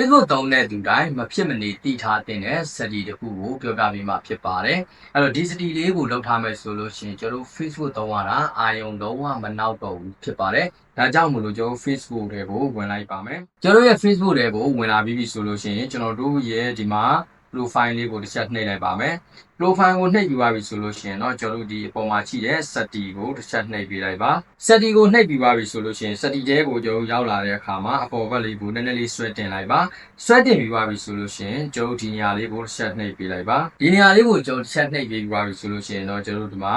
Facebook သုံးတဲ့သူတိုင်းမဖြစ်မနေတည်ထားတဲ့ study တစ်ခုကိုပြောပြပေးမှာဖြစ်ပါတယ်အဲ့တော့ဒီ study လေးကိုလုပ်ထားမယ်ဆိုလို့ရှိရင်ကျွန်တော်တို့ Facebook သုံးရတာအာယုံလုံးဝမနောက်တော့ဘူးဖြစ်ပါတယ်ဒါကြောင့်မလို့ကျွန်တော်တို့ Facebook တွေကိုဝင်လိုက်ပါမယ်ကျွန်တော်ရဲ့ Facebook တွေကိုဝင်လာပြီးပြီဆိုလို့ရှိရင်ကျွန်တော်တို့ရဲ့ဒီမှာ profile လေးကိုတစ်ချက်နှိပ်လိုက်ပါမယ် profile ကိုနှိပ်ပြီးပါပြီဆိုလို့ရှိရင်တော့ကျွန်တော်တို့ဒီအပေါ်မှာရှိတဲ့ setting ကိုတစ်ချက်နှိပ်ပြီးလိုက်ပါ setting ကိုနှိပ်ပြီးပါပြီဆိုလို့ရှိရင် setting တဲကိုကျွန်တော်တို့ရောက်လာတဲ့အခါမှာအပေါ်ဘက်လေးကိုနည်းနည်းလေးဆွဲတင်လိုက်ပါဆွဲတင်ပြီးပါပြီဆိုလို့ရှိရင်ကျွန်တော်တို့ဒီနေရာလေးကိုတစ်ချက်နှိပ်ပြီးလိုက်ပါဒီနေရာလေးကိုကျွန်တော်တစ်ချက်နှိပ်ပြီးပါပြီဆိုလို့ရှိရင်တော့ကျွန်တော်တို့ဒီမှာ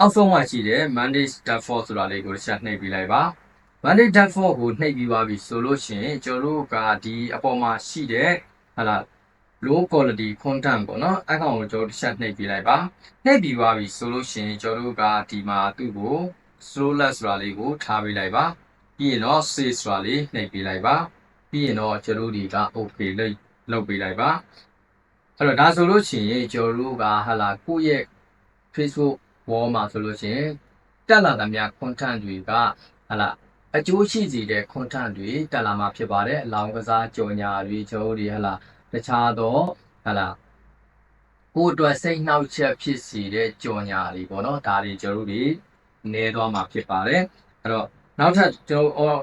အောက်ဆုံးမှာရှိတဲ့ Monday Default ဆိုတာလေးကိုတစ်ချက်နှိပ်ပြီးလိုက်ပါ Monday Default ကိုနှိပ်ပြီးပါပြီဆိုလို့ရှိရင်ကျွန်တော်တို့ကဒီအပေါ်မှာရှိတဲ့ဟာလာ low quality content ပေါ့နော်အဲ့ကောင်ကိုကျွန်တော်တစ်ချက်နှိပ်ပြလိုက်ပါနှိပ်ပြီးပါပြီဆိုလို့ရှိရင်ကျွန်တော်တို့ကဒီမှာသူ့ကို slowless ဆိုတာလေးကိုထားပေးလိုက်ပါပြီးရင်တော့ save ဆိုတာလေးနှိပ်ပေးလိုက်ပါပြီးရင်တော့ကျွန်တော်တို့ဒီက okay လုပ်လုပ်ပေးလိုက်ပါအဲ့တော့ဒါဆိုလို့ရှိရင်ကျွန်တော်တို့ကဟာလာကိုယ့်ရဲ့ Facebook wall မှာဆိုလို့ရှိရင်တက်လာသမျှ content တွေကဟာလာအကျိုးရှိစေတဲ့ content တွေတက်လာမှာဖြစ်ပါတယ်အလောင်းကစားကြော်ညာတွေကျွန်တော်တို့ဒီဟာလာ တခြားသောဟာလာကိုယ်အတွက်စိတ်နှောက်ချက်ဖြစ်စေတဲ့ကြော်ညာတွေပေါ့နော်ဒါတွေကျွန်တော်တို့တွေနေသွားမှာဖြစ်ပါတယ်အဲ့တော့နောက်ထပ်ကျွန်တော်တို့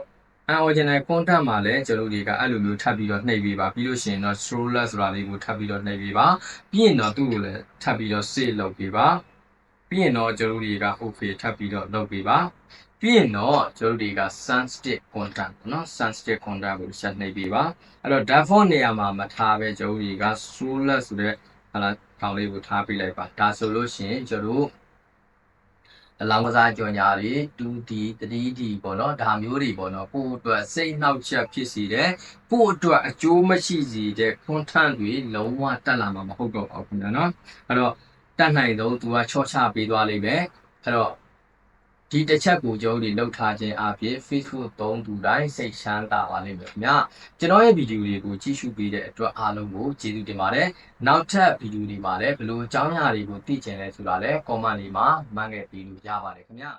original content မှာလည်းကျွန်တော်တို့တွေကအဲ့လိုမျိုးထပ်ပြီးတော့နှိပ်ပေးပါပြီးလို့ရှိရင်တော့ scroller ဆိုတာလေးကိုထပ်ပြီးတော့နှိပ်ပေးပါပြီးရင်တော့သူ့ကိုလည်းထပ်ပြီးတော့ save လုပ်ပေးပါ ပြီးရင်တော့ကျွန်တော်တို့တွေက okay ထပ်ပြီးတော့လုပ်ပေးပါပြီးရင်တော့ကျွန်တော်တို့တွေက sensitive content ပေါ့နော် sensitive content ကိုဆက်နှိပ်ပေးပါအဲ့တော့ default နေရာမှာမထားပဲကျွန်တော်တို့တွေက scroller ဆိုတဲ့ဟာလာခေါင်းလေးကိုထားပေးလိုက်ပါဒါဆိုလို့ရှိရင်ကျွန်တော်တို့အလောင်းကစားကြော်ညာတွေ 2D 3D ပေါ့နော်ဒါမျိုးတွေပေါ့နော်ကိုယ့်အတွက်စိတ်နှောက်ချက်ဖြစ်စေတဲ့ကိုယ့်အတွက်အကျိုးမရှိစေတဲ့ content တွေလုံးဝတက်လာမှာမဟုတ်တော့ပါဘူးခင်ဗျာနော်အဲ့တော့ တက်နိုင်တော့သူကချော့ချပေးသွားလိမ့်မယ်အဲ့တော့ဒီတစ်ချက်ကိုကျွန်တော်တို့လောက်ထားခြင်းအပြင် Facebook သုံးသူတိုင်းစိတ်ချမ်းသာပါလိမ့်မယ်ခင်ဗျာကျွန်တော်ရဲ့ဗီဒီယိုတွေကိုကြည့်ရှုပေးတဲ့အတွက်အားလုံးကိုကျေးဇူးတင်ပါတယ်နောက်ထပ်ဗီဒီယိုတွေမှာလည်းဘယ်လိုအကြောင်းအရာတွေကိုသိချင်လဲဆိုတာလည်း comment တွေမှာမှတ်ခဲ့ပေးလို့ရပါတယ်ခင်ဗျာ